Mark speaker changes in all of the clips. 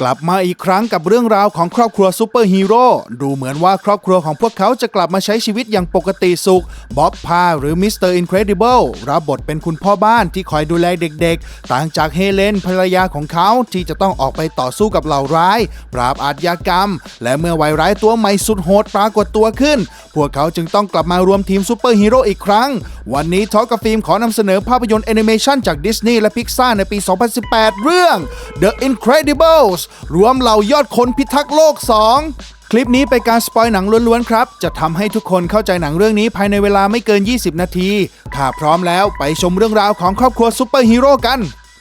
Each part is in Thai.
Speaker 1: กลับมาอีกครั้งกับเรื่องราวของครอบครัวซูเปอร์ฮีโร่ดูเหมือนว่าครอบครัวของพวกเขาจะกลับมาใช้ชีวิตอย่างปกติสุขบ๊อบพาหรือมิสเตอร์อินเครดิเบิลรับบทเป็นคุณพ่อบ้านที่คอยดูแลเด็กๆ ต่างจากเฮเลนภรรยาของเขาที่จะต้องออกไปต่อสู้กับเหล่าร้าย ปราบอาชญากรรม และเมื่อวัยร้ายตัวใหม่สุดโหดปรากฏตัวขึ้น พวกเขาจึงต้องกลับมารวมทีมซูเปอร์ฮีโร่อีกครั้ง วันนี้ทอกับฟิล์มขอนำเสนอภาพยนตร์แอนิเมชันจากดิสนีย์และพิกซาในปี 2018 เรื่อง The Incredibles รวมเหล่ายอดคนพิทักษ์โลก 2 คลิปนี้เป็นการสปอยหนังล้วนๆครับ จะทำให้ทุกคนเข้าใจหนังเรื่องนี้ภายในเวลาไม่เกิน 20 นาที ถ้าพร้อมแล้วไปชมเรื่องราวของครอบครัวซูเปอร์ฮีโร่กัน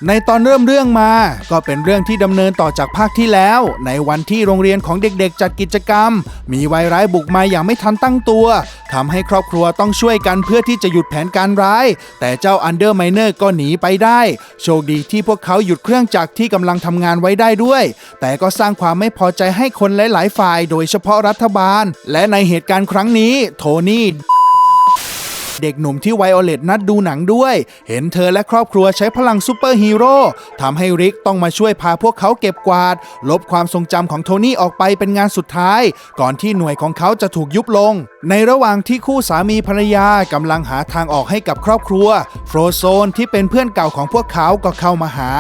Speaker 1: ในตอนเริ่มเรื่องมา ก็เป็นเรื่องที่ดำเนินต่อจากภาคที่แล้ว ในวันที่โรงเรียนของเด็กๆ จัดกิจกรรม มีวัยร้ายบุกมาอย่างไม่ทันตั้งตัวทำให้ครอบครัวต้องช่วยกันเพื่อที่จะหยุดแผนการร้าย แต่เจ้าอันเดอร์ไมเนอร์ก็หนีไปได้ โชคดีที่พวกเขาหยุดเครื่องจักรที่กำลังทำงานไว้ได้ด้วย แต่ก็สร้างความไม่พอใจให้คนหลายๆฝ่าย โดยเฉพาะรัฐบาล และในเหตุการณ์ครั้งนี้ โทนี่ ด็กหนุ่มที่ไวโอเลตนัดดูหนังด้วย เห็นเธอและครอบครัวใช้พลังซูเปอร์ฮีโร่ทำให้ริกต้องมาช่วยพาพวกเขาเก็บกวาด ลบความทรงจำของโทนี่ออกไปเป็นงานสุดท้าย ก่อนที่หน่วยของเขาจะถูกยุบลง ในระหว่างที่คู่สามีภรรยากำลังหาทางออกให้กับครอบครัว โฟรโซนที่เป็นเพื่อนเก่าของพวกเขาก็เข้ามาหา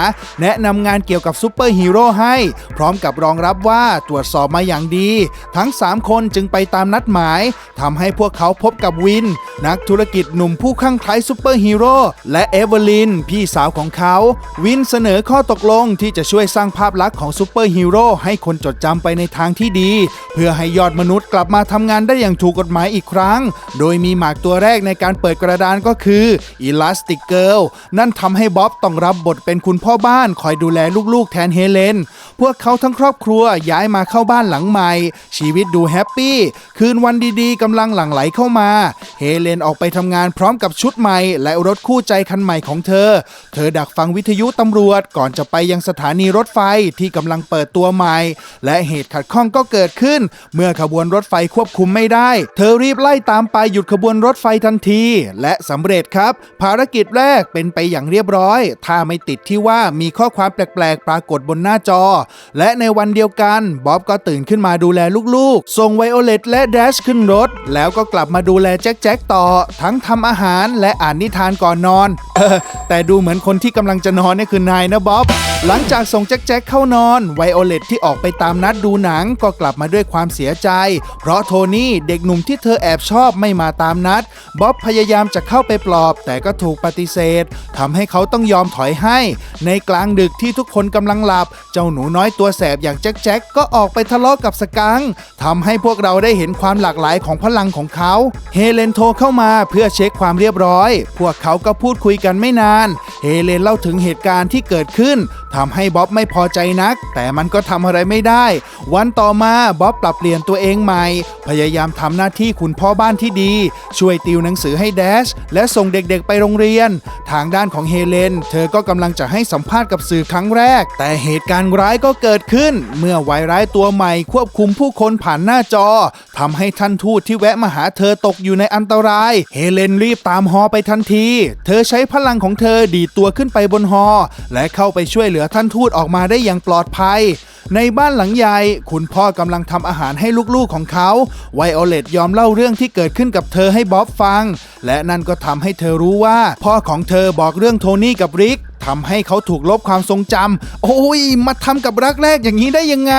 Speaker 1: แนะนำงานเกี่ยวกับซูเปอร์ฮีโร่ให้ พร้อมกับรองรับว่าตรวจสอบมาอย่างดี ทั้ง 3 คนจึงไปตามนัดหมายทำให้พวกเขาพบกับวิน นักธุรกิจหนุ่มผู้คลั่งไคล้ซูเปอร์ฮีโร่และเอเวอร์ลิน พี่สาวของเขา วินเสนอข้อตกลงที่จะช่วยสร้างภาพลักษณ์ของซูเปอร์ฮีโร่ให้คนจดจำไปในทางที่ดี เพื่อให้ยอดมนุษย์กลับมาทำงานได้อย่างถูกกฎหมายอีกครั้ง โดยมีหมากตัวแรกในการเปิดกระดานก็คือ Elastic Girl นั่นทำให้บ๊อบต้องรับบทเป็นคุณพ่อบ้านคอยดูแลลูกๆแทนเฮเลนพวกเขาทั้งครอบครัวย้ายมาเข้าบ้านหลังใหม่ ชีวิตดูแฮปปี้คืนวันดีๆกำลังหลั่งไหลเข้ามา เฮเลนออกไปททำงานพร้อมกับชุดใหม่ และรถคู่ใจคันใหม่ของเธอ เธอดักฟังวิทยุตำรวจก่อนจะไปยังสถานีรถไฟที่กำลังเปิดตัวใหม่ และเหตุขัดข้องก็เกิดขึ้น เมื่อขบวนรถไฟควบคุมไม่ได้ เธอรีบไล่ตามไปหยุดขบวนรถไฟทันที และสำเร็จครับ ภารกิจแรกเป็นไปอย่างเรียบร้อย ถ้าไม่ติดที่ว่ามีข้อความแปลกๆ ปรากฏบนหน้าจอ และในวันเดียวกันบ๊อบก็ตื่นขึ้นมาดูแลลูกๆ ส่งไวโอเลตและแดชขึ้นรถ แล้วก็กลับมาดูแลแจ็คแจ็คต่อทั้งทำอาหารและอ่านนิทานก่อนนอน เออ แต่ดูเหมือนคนที่กำลังจะนอนนี่คือนายนะบ๊อบ หลังจากส่งแจ็คแจ็คเข้านอนไวโอเลตที่ออกไปตามนัดดูหนังก็กลับมาด้วยความเสียใจ เพราะโทนี่เด็กหนุ่มที่เธอแอบชอบไม่มาตามนัดบ๊อบพยายามจะเข้าไปปลอบ แต่ก็ถูกปฏิเสธทำให้เขาต้องยอมถอยให้ ในกลางดึกที่ทุกคนกำลังหลับ เจ้าหนูน้อยตัวแสบอย่างแจ็คแจ็คก็ออกไปทะเลาะกับสกังทำให้พวกเราได้เห็นความหลากหลายของพลังของเขา เฮเลนโทรเข้ามาเพื่อเช็คความเรียบร้อย พวกเขาก็พูดคุยกันไม่นาน เฮเลนเล่าถึงเหตุการณ์ที่เกิดขึ้น ทำให้บ๊อบไม่พอใจนัก แต่มันก็ทำอะไรไม่ได้ วันต่อมาบ๊อบปรับเปลี่ยนตัวเองใหม่ พยายามทำหน้าที่คุณพ่อบ้านที่ดี ช่วยติวหนังสือให้แดช และส่งเด็กๆไปโรงเรียน ทางด้านของเฮเลน เธอก็กำลังจะให้สัมภาษณ์กับสื่อครั้งแรก แต่เหตุการณ์ร้ายก็เกิดขึ้น เมื่อวายร้ายตัวใหม่ควบคุมผู้คนผ่านหน้าจอทำให้ท่านทูตที่แวะมาหาเธอตกอยู่ในอันตราย เฮเลนรีบตามฮอไปทันที เธอใช้พลังของเธอดีตัวขึ้นไปบนฮอและเข้าไปช่วยเหลือท่านทูตออกมาได้อย่างปลอดภัย ในบ้านหลังใหญ่คุณพ่อกำลังทำอาหารให้ลูกๆของเขาไวโอเลตยอมเล่าเรื่องที่เกิดขึ้นกับเธอให้บ๊อบฟัง และนั่นก็ทำให้เธอรู้ว่า พ่อของเธอบอกเรื่องโทนี่กับริก ทำให้เขาถูกลบความทรงจำโอ้ย มาทำกับรักแรกอย่างนี้ได้ยังไง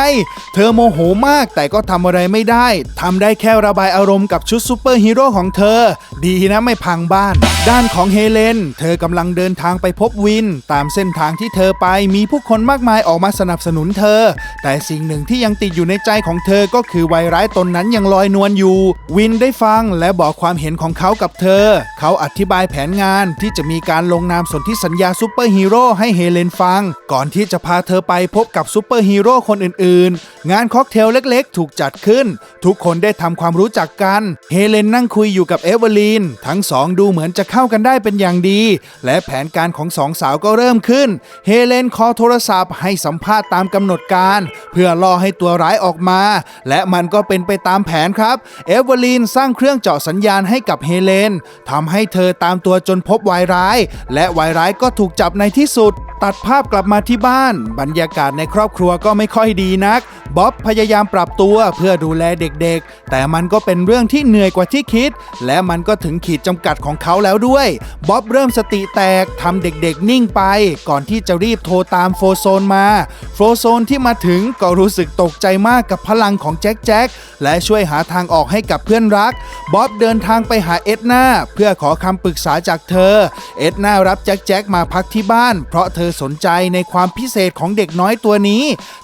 Speaker 1: เธอโมโหมากแต่ก็ทำอะไรไม่ได้ทำได้แค่ระบายอารมณ์กับชุดซูเปอร์ฮีโร่ของเธอ ดีนะไม่พังบ้าน ด้านของเฮเลน เธอกำลังเดินทางไปพบวิน ตามเส้นทางที่เธอไปมีผู้คนมากมายออกมาสนับสนุนเธอ แต่สิ่งหนึ่งที่ยังติดอยู่ในใจของเธอก็คือวัยร้ายตนนั้นยังลอยนวลอยู่ วินได้ฟังและบอกความเห็นของเขากับเธอ เขาอธิบายแผนงานที่จะมีการลงนามสนธิสัญญาซูเปอร์ฮีโร่ให้เฮเลนฟัง ก่อนที่จะพาเธอไปพบกับซูเปอร์ฮีโร่คนอื่นๆ งานค็อกเทลเล็กๆ ถูกจัดขึ้น ทุกคนได้ทำความรู้จักกัน เฮเลนนั่งคุยอยู่กับเอเวอร์ลีน ทั้งสองดูเหมือนจะเข้ากันได้เป็นอย่างดี และแผนการของสองสาวก็เริ่มขึ้น เฮเลนคอโทรศัพท์ให้สัมภาษณ์ตามกำหนดการเพื่อล่อให้ตัวร้ายออกมา และมันก็เป็นไปตามแผนครับ เอเวอร์ลีนสร้างเครื่องเจาะสัญญาณให้กับเฮเลนทำให้เธอตามตัวจนพบวายร้าย และวายร้ายก็ถูกจับในที่สุด ตัดภาพกลับมาที่บ้าน บรรยากาศในครอบครัวก็ไม่ค่อยดีนักบ๊อบพยายามปรับตัวเพื่อดูแลเด็กๆ แต่มันก็เป็นเรื่องที่เหนื่อยกว่าที่คิด และมันก็ถึงขีดจำกัดของเขาแล้วด้วยบ๊อบเริ่มสติแตกทำเด็กๆ นิ่งไป ก่อนที่จะรีบโทรตามโฟโซนมา โฟโซนที่มาถึงก็รู้สึกตกใจมากกับพลังของแจ็คแจ็คและช่วยหาทางออกให้กับเพื่อนรัก บ๊อบเดินทางไปหาเอ็ดนาเพื่อขอคำปรึกษาจากเธอ เอ็ดนารับแจ็คแจ็คมาพักที่บ้าน เพราะเธอสนใจในความพิเศษของเด็กน้อยตัวนี้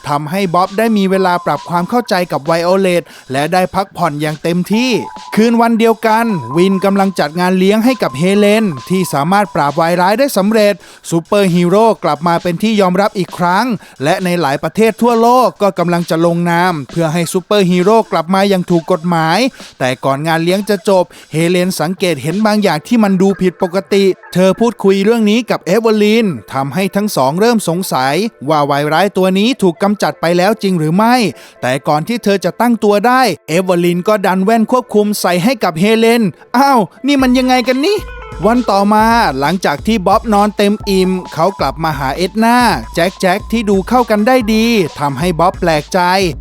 Speaker 1: ทำให้บ๊อบได้มีเวลาปรับความเข้าใจกับไวโอเลตและได้พักผ่อนอย่างเต็มที่ คืนวันเดียวกัน วินกำลังจัดงานเลี้ยงให้กับเฮเลน ที่สามารถปราบวายร้ายได้สำเร็จซูเปอร์ฮีโร่กลับมาเป็นที่ยอมรับอีกครั้ง และในหลายประเทศทั่วโลกก็กำลังจะลงนามเพื่อให้ซูเปอร์ฮีโร่กลับมาอย่างถูกกฎหมาย แต่ก่อนงานเลี้ยงจะจบ เฮเลนสังเกตเห็นบางอย่างที่มันดูผิดปกติ เธอพูดคุยเรื่องนี้กับเอเวอร์ลินทำให้ทั้งสองเริ่มสงสัย ว่าวายร้ายตัวนี้ถูกกำจัดไปแล้วจริงหรือไม่ แต่ก่อนที่เธอจะตั้งตัวได้ เอเวอร์ลินก็ดันแว่นควบคุมใส่ให้กับเฮเลน อ้าว นี่มันยังไงกันนี่ วันต่อมาหลังจากที่บ๊อบนอนเต็มอิ่ม เขากลับมาหาเอ็ดนาแจ็คแจ็คที่ดูเข้ากันได้ดีทำให้บ๊อบแปลกใจ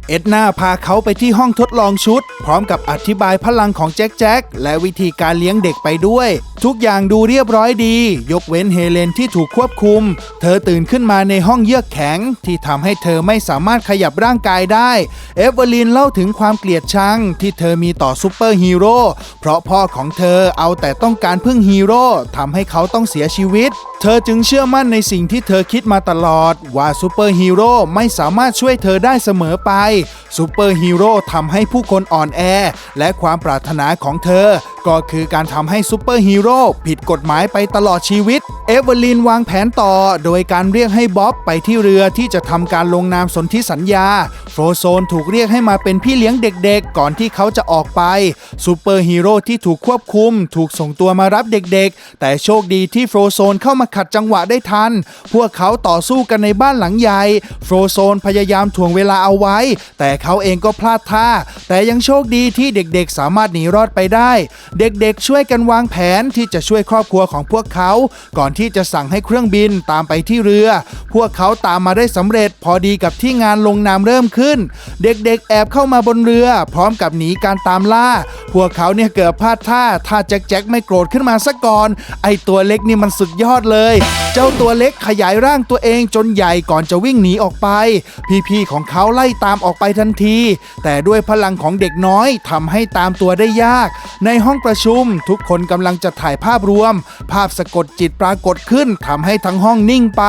Speaker 1: เอ็ดนาพาเขาไปที่ห้องทดลองชุด พร้อมกับอธิบายพลังของแจ็คแจ็คและวิธีการเลี้ยงเด็กไปด้วย ทุกอย่างดูเรียบร้อยดี ยกเว้นเฮเลนที่ถูกควบคุม เธอตื่นขึ้นมาในห้องเยือกแข็ง ที่ทำให้เธอไม่สามารถขยับร่างกายได้ เอเวอร์ลินเล่าถึงความเกลียดชังที่เธอมีต่อซูเปอร์ฮีโร่เพราะพ่อของเธอเอาแต่ต้องการพึ่งฮีโร่ทำให้เขาต้องเสียชีวิตเธอจึงเชื่อมั่นในสิ่งที่เธอคิดมาตลอด ว่าซูเปอร์ฮีโร่ไม่สามารถช่วยเธอได้เสมอไปซูเปอร์ฮีโร่ทำให้ผู้คนอ่อนแอ และความปรารถนาของเธอ ก็คือการทำให้ซูเปอร์ฮีโร่ผิดกฎหมายไปตลอดชีวิต เอเวอร์ลินวางแผนต่อ โดยการเรียกให้บ๊อบไปที่เรือที่จะทำการลงนามสนธิสัญญา โฟโซนถูกเรียกให้มาเป็นพี่เลี้ยงเด็กๆ ก่อนที่เขาจะออกไปซูเปอร์ฮีโร่ที่ถูกควบคุม ถูกส่งตัวมารับเด็กๆ แต่โชคดีที่โฟโซนเข้ามาขัดจังหวะได้ทัน พวกเขาต่อสู้กันในบ้านหลังใหญ่ โฟรโซนพยายามถ่วงเวลาเอาไว้ แต่เขาเองก็พลาดท่า แต่ยังโชคดีที่เด็กๆสามารถหนีรอดไปได้ เด็กๆช่วยกันวางแผนที่จะช่วยครอบครัวของพวกเขา ก่อนที่จะสั่งให้เครื่องบินตามไปที่เรือ พวกเขาตามมาได้สำเร็จพอดีกับที่งานลงนามเริ่มขึ้น เด็กๆ แอบเข้ามาบนเรือ พร้อมกับหนีการตามล่า พวกเขาเนี่ยเกือบพลาดท่า ถ้าแจ็คแจ็คไม่โกรธขึ้นมาซะก่อน ไอตัวเล็กนี่มันสุดยอดเลยเจ้าตัวเล็กขยายร่างตัวเองจนใหญ่ก่อนจะวิ่งหนีออกไป พี่ๆของเขาไล่ตามออกไปทันที แต่ด้วยพลังของเด็กน้อยทำให้ตามตัวได้ยาก ในห้องประชุมทุกคนกำลังจะถ่ายภาพรวม ภาพสะกดจิตปรากฏขึ้นทำให้ทั้งห้องนิ่งไป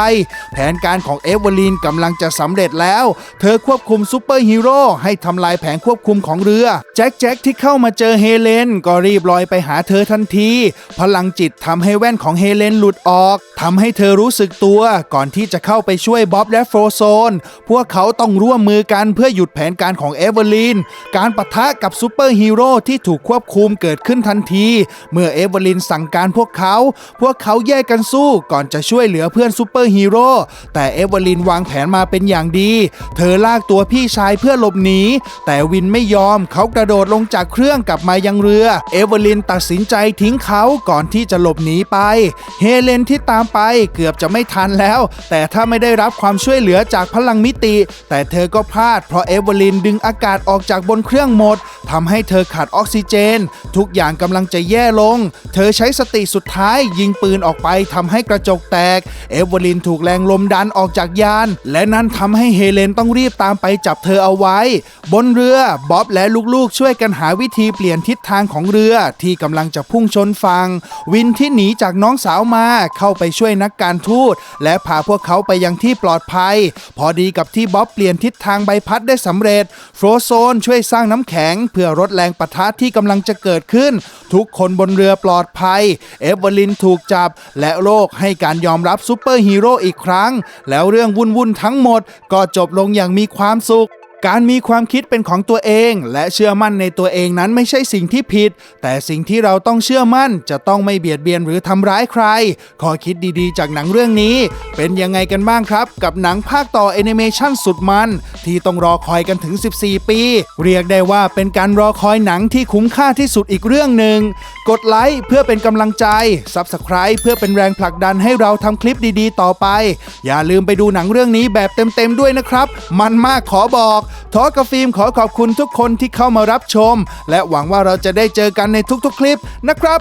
Speaker 1: แผนการของเอเวอร์ลีนกำลังจะสำเร็จแล้ว เธอควบคุมซูเปอร์ฮีโร่ให้ทำลายแผงควบคุมของเรือ แจ็คแจ็คที่เข้ามาเจอเฮเลนก็รีบลอยไปหาเธอทันที พลังจิตทำให้แว่นของเฮเลนหลุดออกทำให้เธอรู้สึกตัวก่อนที่จะเข้าไปช่วยบ๊อบและโฟรโซน พวกเขาต้องร่วมมือกันเพื่อหยุดแผนการของเอเวอร์ลีน การปะทะกับซูเปอร์ฮีโร่ที่ถูกควบคุมเกิดขึ้นทันที เมื่อเอเวอร์ลินสั่งการพวกเขา พวกเขาแยกกันสู้ก่อนจะช่วยเหลือเพื่อนซูเปอร์ฮีโร่แต่เอเวอร์ลินวางแผนมาเป็นอย่างดี เธอลากตัวพี่ชายเพื่อหลบหนีแต่วินไม่ยอมเขากระโดดลงจากเครื่องกลับมายังเรือ เอเวอร์ลินตัดสินใจทิ้งเขาก่อนที่จะหลบหนีไป เฮเลนที่ตามไป เกือบจะไม่ทันแล้ว แต่ถ้าไม่ได้รับความช่วยเหลือจากพลังมิติ แต่เธอก็พลาดเพราะเอเวอร์ลินดึงอากาศออกจากบนเครื่องหมดทำให้เธอขาดออกซิเจน ทุกอย่างกำลังจะแย่ลง เธอใช้สติสุดท้ายยิงปืนออกไปทำให้กระจกแตก เอเวอร์ลินถูกแรงลมดันออกจากยาน และนั่นทำให้เฮเลนต้องรีบตามไปจับเธอเอาไว้ บนเรือบ๊อบและลูกๆ ช่วยกันหาวิธีเปลี่ยนทิศทางของเรือที่กำลังจะพุ่งชนฝั่งวินที่หนีจากน้องสาวมาเข้าไปช่วยนักการทูต และพาพวกเขาไปยังที่ปลอดภัย พอดีกับที่บ๊อบเปลี่ยนทิศทางใบพัดได้สำเร็จโฟรโซนช่วยสร้างน้ำแข็ง เพื่อลดแรงปะทะที่กำลังจะเกิดขึ้น ทุกคนบนเรือปลอดภัย เอเวอร์ลินถูกจับ และโลกให้การยอมรับซูเปอร์ฮีโร่อีกครั้ง แล้วเรื่องวุ่นๆทั้งหมดก็จบลงอย่างมีความสุข การมีความคิดเป็นของตัวเอง และเชื่อมั่นในตัวเองนั้นไม่ใช่สิ่งที่ผิด แต่สิ่งที่เราต้องเชื่อมั่นจะต้องไม่เบียดเบียนหรือทำร้ายใคร ขอคิดดีๆ จากหนังเรื่องนี้ เป็นยังไงกันบ้างครับ กับหนังภาคต่อแอนิเมชันสุดมัน ที่ต้องรอคอยกันถึง 14 ปี เรียกได้ว่าเป็นการรอคอยหนังที่คุ้มค่าที่สุดอีกเรื่องหนึ่งกดไลค์เพื่อเป็นกำลังใจ Subscribe เพื่อเป็นแรงผลักดันให้เราทำคลิปดีๆ ต่อไป อย่าลืมไปดูหนังเรื่องนี้แบบเต็มๆด้วยนะครับ มันมากขอบอกทอกับฟิล์มขอขอบคุณทุกคนที่เข้ามารับชม และหวังว่าเราจะได้เจอกันในทุกๆ คลิปนะครับ